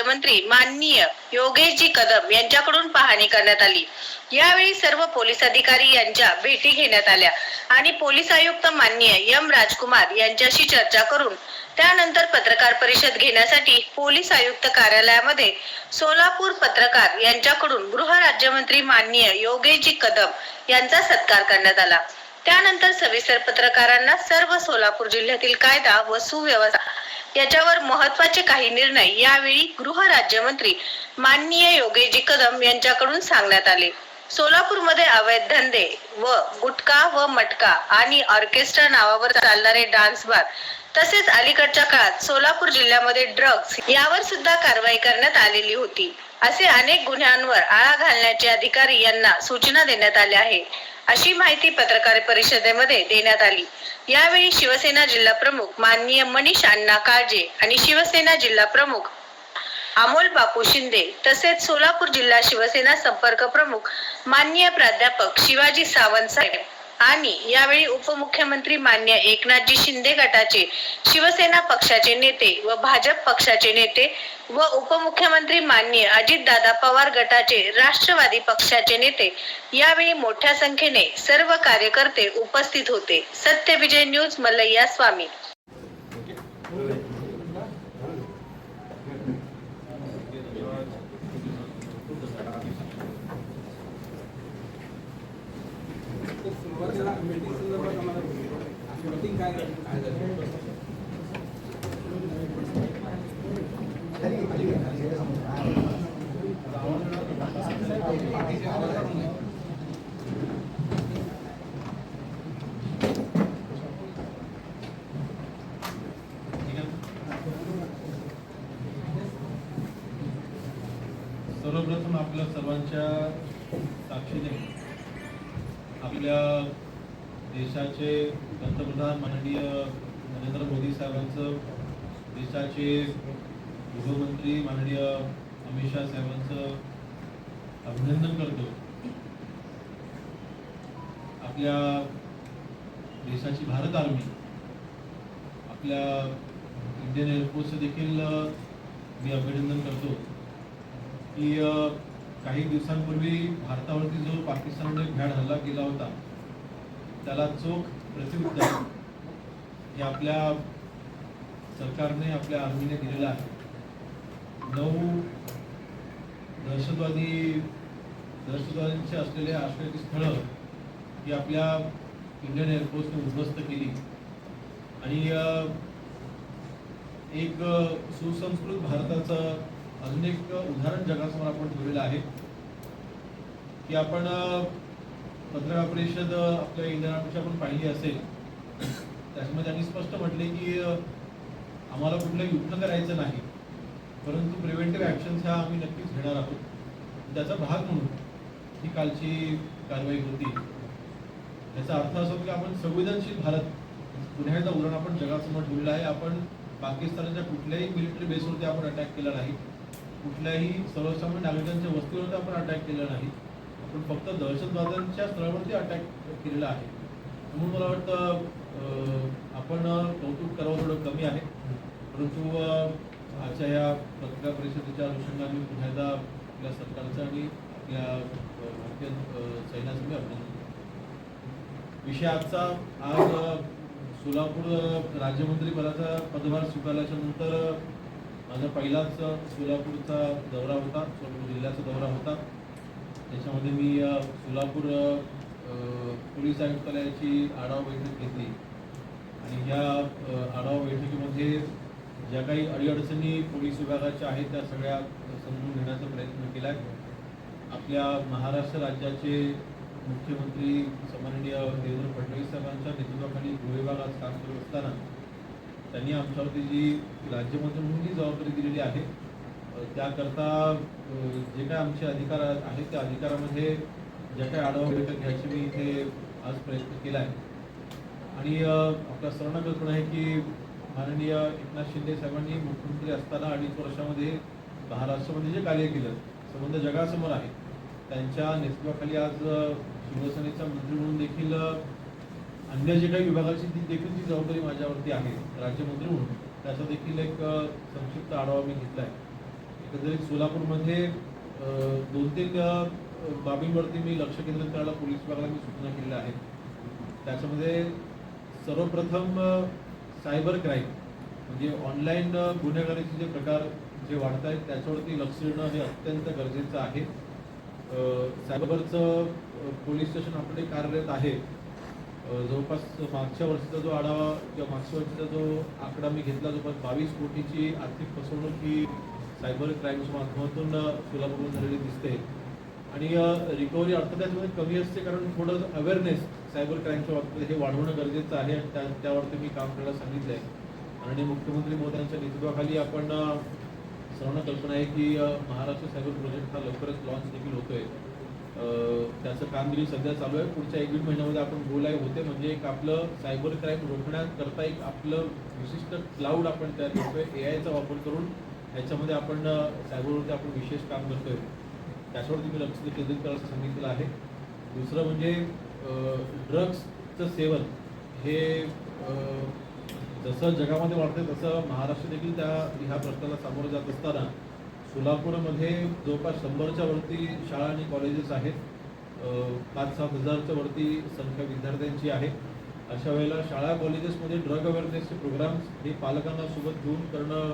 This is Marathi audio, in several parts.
राज्यमंत्री माननीय योगेशजी कदम यांच्याकडून पाहणी करण्यात आली. यावेळी सर्व पोलीस अधिकारी यांच्या भेटी घेण्यात आल्या आणि पोलीस आयुक्त माननीय एम राजकुमार यांच्याशी चर्चा करून त्यानंतर पत्रकार परिषद घेण्यासाठी पोलीस आयुक्त कार्यालयामध्ये सोलापूर पत्रकार यांच्याकडून गृह राज्यमंत्री माननीय योगेशजी कदम यांचा सत्कार करण्यात आला. त्यानंतर सविस्तर पत्रकारांना सर्व सोलापूर जिल्ह्यातील कायदा व सुव्यवस्था याच्यावर महत्त्वाचे काही निर्णय यावेळी गृह राज्यमंत्री माननीय योगेजी कदम यांच्याकडून सांगण्यात आले. सोलापूरमध्ये अवैध धंदे व गुटखा व मटका आणि ऑर्केस्ट्रा नावावर चालणारे डान्स बार तसेच अलीकडच्या काळात सोलापूर जिल्ह्यामध्ये ड्रग्ज यावर सुद्धा कारवाई करण्यात आलेली होती. असे अनेक गुन्ह्यांवर आळा घालण्याचे अधिकारी यांना सूचना देण्यात आल्या आहे अशी माहिती पत्रकार परिषदेमध्ये देण्यात आली. यावेळी शिवसेना जिल्हा प्रमुख माननीय मनीष अण्णा काळजे आणि शिवसेना जिल्हा प्रमुख अमोल बापू शिंदे तसेच सोलापूर जिल्हा शिवसेना संपर्क प्रमुख माननीय प्राध्यापक शिवाजी सावंत साहेब आणि यावेळी उपमुख्यमंत्री मान्य एकनाथजी शिंदे गटाचे शिवसेना पक्षाचे नेते व भाजप पक्षाचे नेते व उपमुख्यमंत्री मान्य अजितदादा पवार गटाचे राष्ट्रवादी पक्षाचे नेते यावेळी मोठ्या संख्येने सर्व कार्यकर्ते उपस्थित होते. सत्यविजय न्यूज मल्लय्या स्वामी सुरुवातीला मीटिंग संदर्भात आम्हाला मीटिंग काय काय झालं सर्वप्रथम आपल्या सर्वांच्या साक्षीने आपल्या देशाचे पंतप्रधान माननीय नरेंद्र मोदी साहेबांचं देशाचे गृहमंत्री माननीय अमित शहा साहेबांचं अभिनंदन करतो. आपल्या देशाची भारत आर्मी आपल्या इंडियन एअरफोर्सचं देखील मी अभिनंदन करतो. की काही दिवसांपूर्वी भारतावरती जो पाकिस्तानने भ्याड हल्ला केला होता त्याला चोख प्रत्युत्तर हे आपल्या सरकारने आपल्या आर्मीने दिलेलं आहे. नऊ दहशतवादी दहशतवाद्यांचे असलेले आश्रयाची स्थळं ही आपल्या इंडियन एअरफोर्सने उद्ध्वस्त केली. आणि एक सुसंस्कृत भारताचं अजून एक उदाहरण जगासमोर आपण ठेवलेलं आहे की आपण पत्रकार परिषद आपल्या इंधनापेक्षा आपण पाहिली असेल त्याच्यामध्ये त्यांनी स्पष्ट म्हटले की आम्हाला कुठलं युद्ध करायचं नाही परंतु प्रिव्हेंटिव्ह ॲक्शन्स ह्या आम्ही नक्कीच घेणार आहोत. त्याचा भाग म्हणून ही कालची कारवाई होती. याचा अर्थ असा की आपण संवेदनशील भारत पुन्हा एकदा उदाहरण आपण जगासमोर ठेवलेलं आहे आपण पाकिस्तानच्या कुठल्याही मिलिटरी बेसवरती आपण अटॅक केला नाही. कुठल्याही सर्वसामान्य नागरिकांच्या वस्तीवरती आपण अटॅक केला नाही. आपण फक्त दहशतवाद्यांच्या स्थळावरती अटॅक केलेला आहे. म्हणून मला वाटतं आपण कौतुक करावं थोडं कमी आहे. परंतु आजच्या या पत्रकार परिषदेच्या अनुषंगाने पुन्हा एकदा आपल्या सरकारचं आणि आपल्या भारतीय सैन्याचं मी अभिनंदन विषय आजचा आज सोलापूर राज्यमंत्री पदाचा पदभार स्वीकारल्याच्या नंतर माझा पहिलाच सोलापूरचा दौरा होता सोलापूर जिल्ह्याचा दौरा होता. त्याच्यामध्ये मी सोलापूर पोलीस आयुक्तालयाची आढावा बैठक घेतली. आणि या आढावा बैठकीमध्ये ज्या काही अडीअडचणी पोलीस विभागाच्या आहेत त्या सगळ्या समजून घेण्याचा प्रयत्न केला आहे आपल्या महाराष्ट्र राज्याचे मुख्यमंत्री सन्माननीय देवेंद्र फडणवीस साहेबांच्या नेतृत्वाखाली गृह विभागात काम करत असताना त्यांनी आमच्यावरती जी राज्यमंत्री म्हणून जी जबाबदारी दिलेली आहे त्याकरता जे काय आमचे अधिकार आहेत त्या अधिकारामध्ये ज्या काही आढावा बैठक घ्यायची मी इथे आज प्रयत्न केला आहे आणि आपला आपल्या सर्वांना कल्पना आहे की माननीय एकनाथ शिंदे साहेबांनी मुख्यमंत्री असताना अडीच वर्षामध्ये महाराष्ट्रामध्ये जे कार्य केलं संबंध जगासमोर आहे त्यांच्या नेतृत्वाखाली आज शिवसेनेचा मंत्री म्हणून देखील अन्य जे काही विभागाची ती देखील ती जबाबदारी माझ्यावरती आहे राज्यमंत्री म्हणून. त्याचा देखील एक संक्षिप्त आढावा मी घेतला आहे एकंदरीत सोलापूरमध्ये दोन तीन बाबींवरती मी लक्ष केंद्रित करायला पोलीस विभागाला मी सूचना केलेल्या आहेत. त्याच्यामध्ये सर्वप्रथम सायबर क्राईम म्हणजे ऑनलाईन गुन्हेगारीचे जे प्रकार जे वाढत आहेत त्याच्यावरती लक्ष देणं हे अत्यंत गरजेचं आहे. सायबरचं पोलीस स्टेशन आपले कार्यरत आहे. जवळपास मागच्या वर्षीचा जो आढावा किंवा मागच्या वर्षीचा जो आकडा मी घेतला जवळपास बावीस कोटीची आर्थिक फसवणूक ही सायबर क्राईमच्या माध्यमातून अ, सोलापूरमध्ये झालेली दिसते. आणि रिकव्हरी अर्थात कमी असते कारण थोडं अवेअरनेस सायबर क्राईमच्या बाबतीत हे वाढवणं गरजेचं आहे आणि त्या त्यावरती मी काम करायला सांगितलं आहे आणि मुख्यमंत्री मोदयांच्या नेतृत्वाखाली आपण सर्वांना कल्पना आहे की महाराष्ट्र सायबर प्रोजेक्ट हा लवकरच लॉन्च देखील होतोय. त्याचं कामगिरी सध्या चालू आहे. पुढच्या एक दीड महिन्यामध्ये आपण गोल आहे होते. म्हणजे एक आपलं सायबर क्राईम रोखण्याकरता एक आपलं विशिष्ट क्लाउड आपण तयार करतोय. ए आयचा वापर करून ह्याच्यामध्ये आपण सायबरवरती आपण विशेष काम करतोय. त्याच्यावरती मी लक्ष केंद्रित करायचं सांगितलेलं आहे. दुसरं म्हणजे ड्रग्सचं सेवन हे जसं जगामध्ये वाढतंय तसं महाराष्ट्र देखील त्या ह्या प्रश्नाला सामोरं जात असताना सोलापूरमध्ये जवळपास शंभरच्या वरती शाळा आणि कॉलेजेस आहेत. पाच सात हजारच्या वरती संख्या विद्यार्थ्यांची आहे. अशा वेळेला शाळा कॉलेजेसमध्ये ड्रग अवेअरनेसचे प्रोग्राम्स हे पालकांना सोबत घेऊन करणं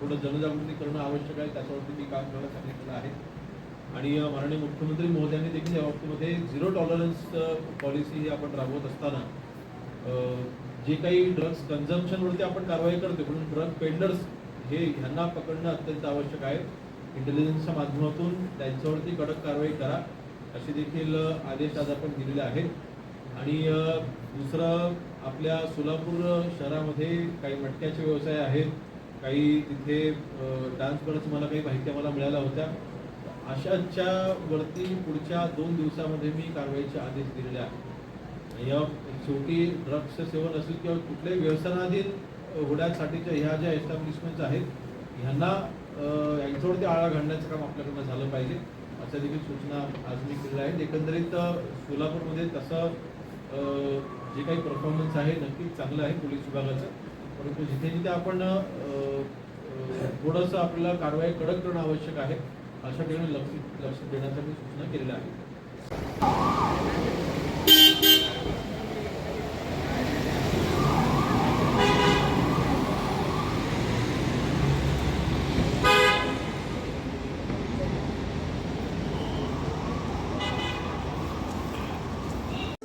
थोडं जनजागृती करणं आवश्यक आहे. त्याच्यावरती मी काम करायला सांगितलेलं आहे. आणि माननीय मुख्यमंत्री महोदयांनी देखील या बाबतीमध्ये झिरो टॉलरन्स पॉलिसी ही आपण राबवत असताना जे काही ड्रग्स कन्झम्पशनवरती आपण कारवाई करतो म्हणून ड्रग पेंडर्स हे ह्यांना पकडणं अत्यंत आवश्यक आहे. इंटेलिजन्सच्या माध्यमातून त्यांच्यावरती कडक कारवाई करा असे देखील आदेश आज आपण दिलेले आहेत. आणि दुसरं आपल्या सोलापूर शहरामध्ये काही मटक्याचे व्यवसाय आहेत. काही तिथे डान्स करण्याचं मला काही माहिती मला मिळाल्या होत्या. अशाच्या वरती पुढच्या दोन दिवसामध्ये मी कारवाईचे आदेश दिलेले आहेत. या शेवटी ड्रग्सचं सेवन असेल किंवा कुठल्याही व्यवसायाधीन हुड्यांसाठीच्या होण्यासाठीच्या ह्या ज्या एस्टॅब्लिशमेंट्स आहेत ह्यांना अ, यांच्यावरती आळा घालण्याचं काम आपल्याकडनं झालं पाहिजे अशा देखील सूचना आज मी केलेल्या आहेत. एकंदरीत सोलापूरमध्ये तसं जे काही परफॉर्मन्स आहे नक्कीच चांगलं आहे पोलीस विभागाचं. परंतु जिथे जिथे आपण थोडंसं आपल्याला कारवाई कडक करणं आवश्यक आहे अशा ठिकाणी लक्ष लक्ष देण्यासाठी सूचना केलेल्या आहेत.